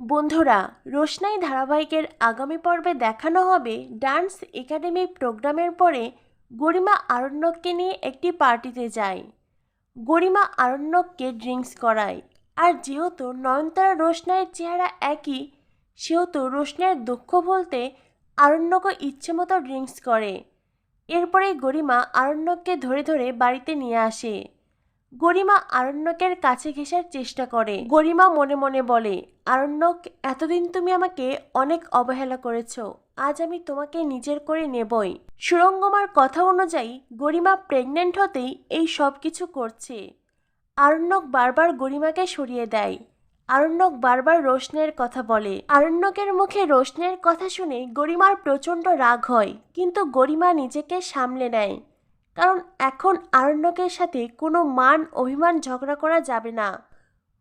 বন্ধুরা, রোশনাই ধারাবাহিকের আগামী পর্বে দেখানো হবে ডান্স একাডেমি প্রোগ্রামের পরে গরিমা আরণ্যককে নিয়ে একটি পার্টিতে যায়। গরিমা আরণ্যককে ড্রিঙ্কস করায়। আর যেহেতু নয়নতারা রোশনাইয়ের চেহারা একই, সেহেতু রোশনাইয়ের দুঃখ বলতে আরণ্যকও ইচ্ছে মতো ড্রিঙ্কস করে। এরপরে গরিমা আরণ্যককে ধরে ধরে বাড়িতে নিয়ে আসে। গরিমা আরণ্যকের কাছে ঘেঁষার চেষ্টা করে। গরিমা মনে মনে বলে, আরণ্যক, এতদিন তুমি আমাকে অনেক অবহেলা করেছ। আজ আমি তোমাকে নিজের করে নেবই। সুরঙ্গমার কথা অনুযায়ী গরিমা প্রেগনেন্ট হতেই এই সব কিছু করছে। আরণ্যক বারবার গরিমাকে সরিয়ে দেয়। আরণ্যক বারবার রোশনের কথা বলে। আরণ্যকের মুখে রোশনের কথা শুনে গরিমার প্রচণ্ড রাগ হয়, কিন্তু গরিমা নিজেকে সামলে নেয়। কারণ এখন আরণ্যকের সাথে কোনো মান অভিমান ঝগড়া করা যাবে না।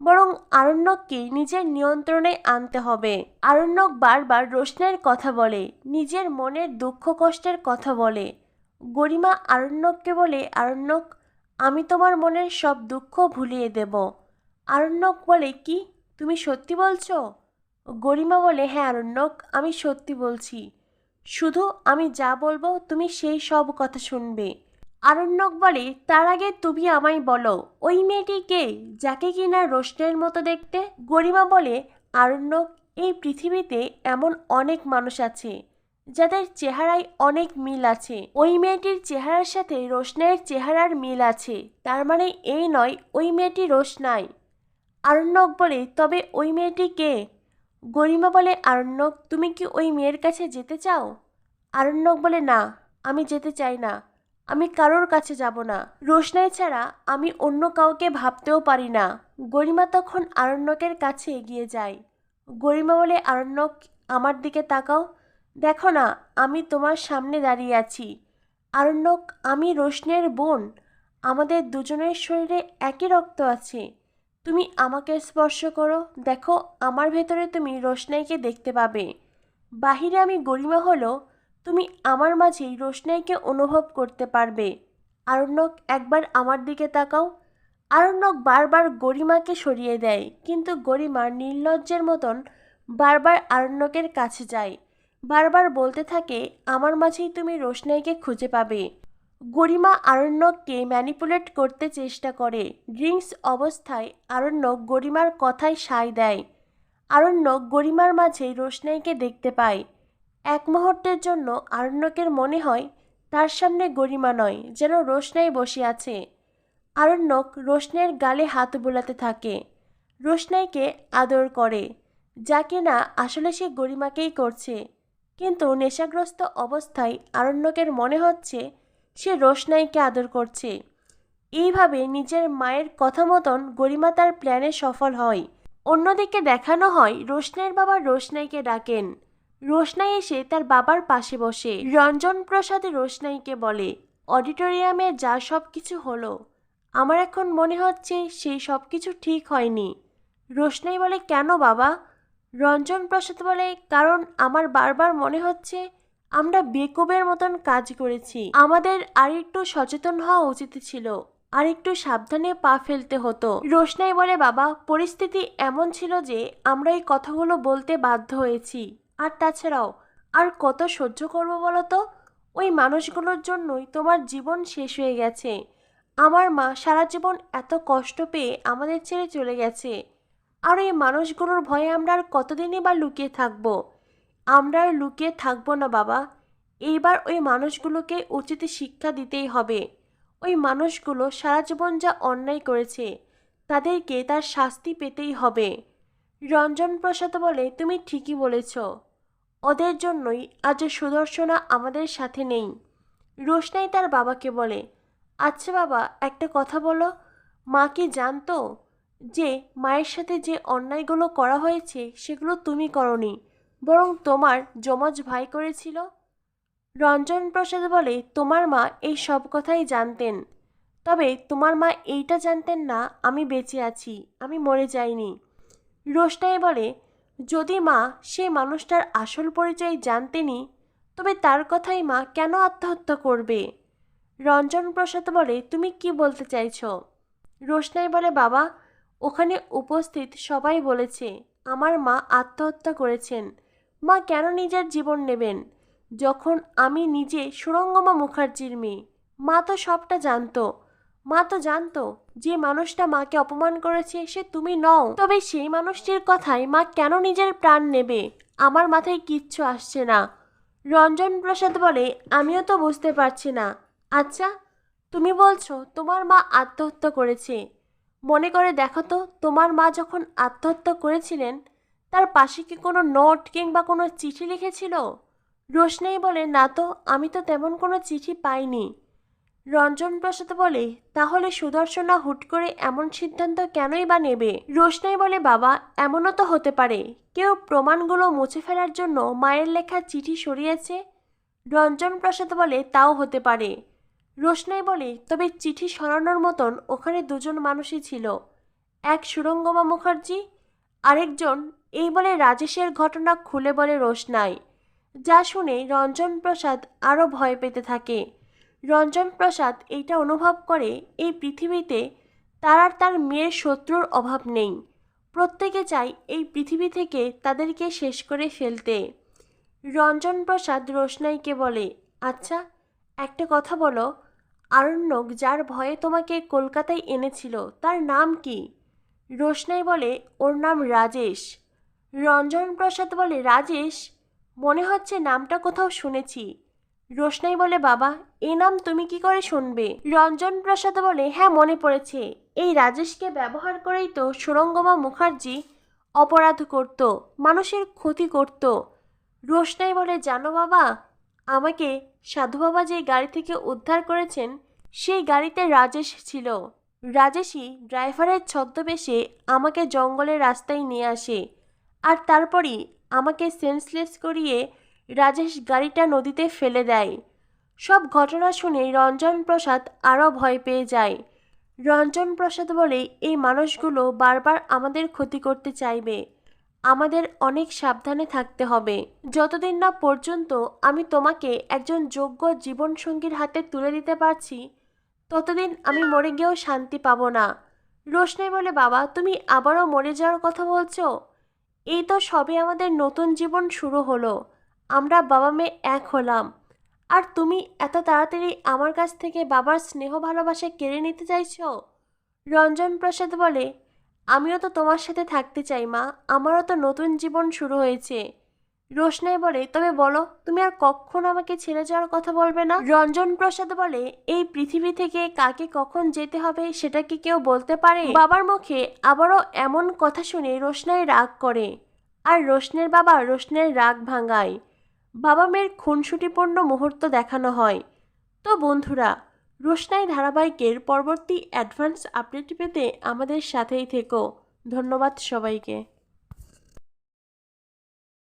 বরং আরণ্যককে নিজের নিয়ন্ত্রণে আনতে হবে। আরণ্যক বারবার রোশনের কথা বলে, নিজের মনের দুঃখ কষ্টের কথা বলে। গরিমা আরণ্যককে বলে, আরণ্যক, আমি তোমার মনের সব দুঃখ ভুলিয়ে দেব। আরণ্যক বলে, কি? তুমি সত্যি বলছো? গরিমা বলে হ্যাঁ আরণ্যক, আমি সত্যি বলছি। শুধু আমি যা বলব, তুমি সেই সব কথা শুনবে। আরণ্যক বলে তার আগে তুমি আমায় বলো, ওই মেয়েটি কে যাকে কিনা রোশনের মতো দেখতে? গরিমা বলে, আরণ্যক, এই পৃথিবীতে এমন অনেক মানুষ আছে, যাদের চেহারায় অনেক মিল আছে। ওই মেয়েটির চেহারার সাথে রোশনের চেহারার মিল আছে, তার মানে এই নয়, ওই মেয়েটি রোশনাই আরণ্যক বলে, তবে ওই মেয়েটি কে? গরিমা বলে, আরণ্যক, তুমি কি ওই মেয়ের কাছে যেতে চাও? আরণ্যক বলে, না, আমি যেতে চাই না। আমি কারোর কাছে যাব না। রোশনাই ছাড়া আমি অন্য কাউকে ভাবতেও পারি না। গরিমা তখন আরণ্যকের কাছে এগিয়ে যায়। গরিমা বলে, আরণ্যক, আমার দিকে তাকাও। দেখো না, আমি তোমার সামনে দাঁড়িয়ে আছি। আরণ্যক, আমি রোশনের বোন। আমাদের দুজনের শরীরে একই রক্ত আছে। তুমি আমাকে স্পর্শ করো। দেখো, আমার ভেতরে তুমি রোশনাইকে দেখতে পাবে। বাহিরে আমি গরিমা হলো তুমি আমার মাঝেই রোশনাইকে অনুভব করতে পারবে। আরণ্যক একবার আমার দিকে তাকাও। আরণ্যক বারবার গরিমাকে সরিয়ে দেয়, কিন্তু গরিমা নির্লজ্জের মতন বারবার আরণ্যকের কাছে যায়। বারবার বলতে থাকে, আমার মাঝেই তুমি রোশনাইকে খুঁজে পাবে। গরিমা আরণ্যককে ম্যানিপুলেট করতে চেষ্টা করে। ড্রিঙ্কস অবস্থায় আরণ্যক গরিমার কথায় সায় দেয়। আরণ্যক গরিমার মাঝে রোশনাইকে দেখতে পায়। এক মুহূর্তের জন্য আরণ্যকের মনে হয়, তার সামনে গরিমা নয়, যেন রোশনাই বসে আছে। আরণ্যক রোশনের গালে হাত বোলাতে থাকে। রোশনাইকে আদর করে, যা কিনা আসলে সে গরিমাকেই করছে। কিন্তু নেশাগ্রস্ত অবস্থায় আরণ্যকের মনে হচ্ছে, সে রোশনাইকে আদর করছে। এইভাবে নিজের মায়ের কথা মতন গরিমা তার প্ল্যানে সফল হয়। অন্যদিকে দেখানো হয় রোশনাইয়ের বাবা রোশনাইকে ডাকেন। রোশনাই এসে তার বাবার পাশে বসে। রঞ্জন প্রসাদ রোশনাইকে বলে, অডিটোরিয়ামে যা সব কিছু হলো, আমার এখন মনে হচ্ছে সেই সব কিছু ঠিক হয়নি। রোশনাই বলে, কেন বাবা? রঞ্জন প্রসাদ বলে, কারণ আমার বারবার মনে হচ্ছে আমরা বেকুবের মতন কাজ করেছি। আমাদের আর একটু সচেতন হওয়া উচিত ছিল, আর একটু সাবধানে পা ফেলতে হতো। রোশনাই বলে, বাবা, পরিস্থিতি এমন ছিল যে আমরা এই কথাগুলো বলতে বাধ্য হয়েছি। আর তাছাড়াও, আর কত সহ্য করব বলো তো ওই মানুষগুলোর জন্যই তোমার জীবন শেষ হয়ে গেছে। আমার মা সারা জীবন এত কষ্ট পেয়ে আমাদের ছেড়ে চলে গেছে। আর এই মানুষগুলোর ভয়ে আমরা আর কতদিনই বা লুকিয়ে থাকব? আমরা আর লুকিয়ে থাকব না বাবা। এইবার ওই মানুষগুলোকে উচিত শিক্ষা দিতেই হবে। ওই মানুষগুলো সারা জীবন যা অন্যায় করেছে, তাদেরকে তার শাস্তি পেতেই হবে। রঞ্জন প্রসাদ বলে, তুমি ঠিকই বলেছ। ওদের জন্যই আজ সুদর্শনা আমাদের সাথে নেই। রোশনাই তার বাবাকে বলে আচ্ছা বাবা, একটা কথা বলো। মা কি জানতো যে, মায়ের সাথে যে অন্যায়গুলো করা হয়েছে, সেগুলো তুমি করনি, বরং তোমার যমজ ভাই করেছিল? রঞ্জন প্রসাদ বলে, তোমার মা এই সব কথাই জানতেন। তবে তোমার মা এইটা জানতেন না, আমি বেঁচে আছি, আমি মরে যাইনি। রোশনাই বলে, যদি মা সেই মানুষটার আসল পরিচয় জানতেনি, তবে তার কথাই মা কেন আত্মহত্যা করবে? রঞ্জন প্রসাদ বলে, তুমি কি বলতে চাইছো? রোশনাই বলে, বাবা, ওখানে উপস্থিত সবাই বলেছে, আমার মা আত্মহত্যা করেছেন। মা কেন নিজের জীবন নেবেন? যখন আমি নিজে সুরঙ্গমা মুখার্জির মেয়ে, মা তো সবটা জানতো। মা তো জানতো, যে মানুষটা মাকে অপমান করেছে সে তুমি নও। তবে সেই মানুষটির কথায় মা কেন নিজের প্রাণ নেবে? আমার মাথায় কিচ্ছু আসছে না। রঞ্জন প্রসাদ বলে, আমিও তো বুঝতে পারছি না। আচ্ছা তুমি বলছো তোমার মা আত্মহত্যা করেছে। মনে করে দেখো তো, তোমার মা যখন আত্মহত্যা করেছিলেন, তার পাশে কি কোনো নোট কিংবা কোনো চিঠি লিখেছিল? রোশনাই বলে, না তো, আমি তো তেমন কোনো চিঠি পাইনি। রঞ্জন প্রসাদ বলে, তাহলে সুদর্শনা হুট করে এমন সিদ্ধান্ত কেনই বা নেবে? রোশনাই বলে, বাবা, এমনও তো হতে পারে। কেউ প্রমাণগুলো মুছে ফেলার জন্য মায়ের লেখা চিঠি সরিয়েছে? রঞ্জন প্রসাদ বলে, তাও হতে পারে। রোশনাই বলে, তবে চিঠি সরানোর মতন ওখানে দুজন মানুষই ছিল। এক সুরঙ্গমা মুখার্জি, আরেকজন এই বলে রাজেশের ঘটনা খুলে বলে রোশনাই। যা শুনে রঞ্জন প্রসাদ আরও ভয় পেতে থাকে। রঞ্জন প্রসাদ এইটা অনুভব করে, এই পৃথিবীতে তার আর তার মেয়ের শত্রুর অভাব নেই। প্রত্যেকে চায় এই পৃথিবী থেকে তাদেরকে শেষ করে ফেলতে। রঞ্জন প্রসাদ রোশনাইকে বলে আচ্ছা একটা কথা বলো। আরণ্যক যার ভয়ে তোমাকে কলকাতায় এনেছিল, তার নাম কি? রোশনাই বলে, ওর নাম রাজেশ। রঞ্জন প্রসাদ বলে, রাজেশ? মনে হচ্ছে নামটা কোথাও শুনেছি। রোশনাই বলে, বাবা, এ নাম তুমি কি করে শুনবে? রঞ্জন প্রসাদ বলে হ্যাঁ মনে পড়েছে। এই রাজেশকে ব্যবহার করেই তো সুরঙ্গমা মুখার্জি অপরাধ করত, মানুষের ক্ষতি করত। রোশনাই বলে, জানো বাবা, আমাকে সাধু বাবা যে গাড়ি থেকে উদ্ধার করেছেন, সেই গাড়িতে রাজেশ ছিল। রাজেশই ড্রাইভারের ছদ্মবেশে আমাকে জঙ্গলের রাস্তায় নিয়ে আসে, আর তারপরই আমাকে সেন্সলেস করিয়ে রাজেশ গাড়িটা নদীতে ফেলে দেয়। সব ঘটনা শুনে রঞ্জন প্রসাদ আরও ভয় পেয়ে যায়। রঞ্জন প্রসাদ বলে, এই মানুষগুলো বারবার আমাদের ক্ষতি করতে চাইবে। আমাদের অনেক সাবধানে থাকতে হবে। যতদিন না পর্যন্ত আমি তোমাকে একজন যোগ্য জীবনসঙ্গীর হাতে তুলে দিতে পারছি, ততদিন আমি মরে গিয়েও শান্তি পাবো না। রোশনাই বলে, বাবা, তুমি আবারও মরে যাওয়ার কথা বলছো? এই তো সবে আমাদের নতুন জীবন শুরু হলো। আমরা বাবা মেয়ে এক হলাম। আর তুমি এত তাড়াতাড়ি আমার কাছ থেকে বাবার স্নেহ ভালোবাসা কেড়ে নিতে চাইছো? রঞ্জন প্রসাদ বলে, আমিও তো তোমার সাথে থাকতে চাই মা, আমারও তো নতুন জীবন শুরু হয়েছে। রোশনাই বলে, তবে বলো, তুমি আর কখন আমাকে ছেড়ে যাওয়ার কথা বলবে না? রঞ্জন প্রসাদ বলে, এই পৃথিবী থেকে কাকে কখন যেতে হবে সেটা কি কেউ বলতে পারে? বাবার মুখে আবারও এমন কথা শুনে রোশনাই রাগ করে। আর রোশনের বাবা রোশনের রাগ ভাঙায়। বাবা মেয়ের খুনসুটিপূর্ণ মুহূর্ত দেখানো হয়। তো বন্ধুরা, রোশনাই ধারাবাহিকের পরবর্তী অ্যাডভান্স আপডেট পেতে আমাদের সাথেই থেকো। ধন্যবাদ সবাইকে।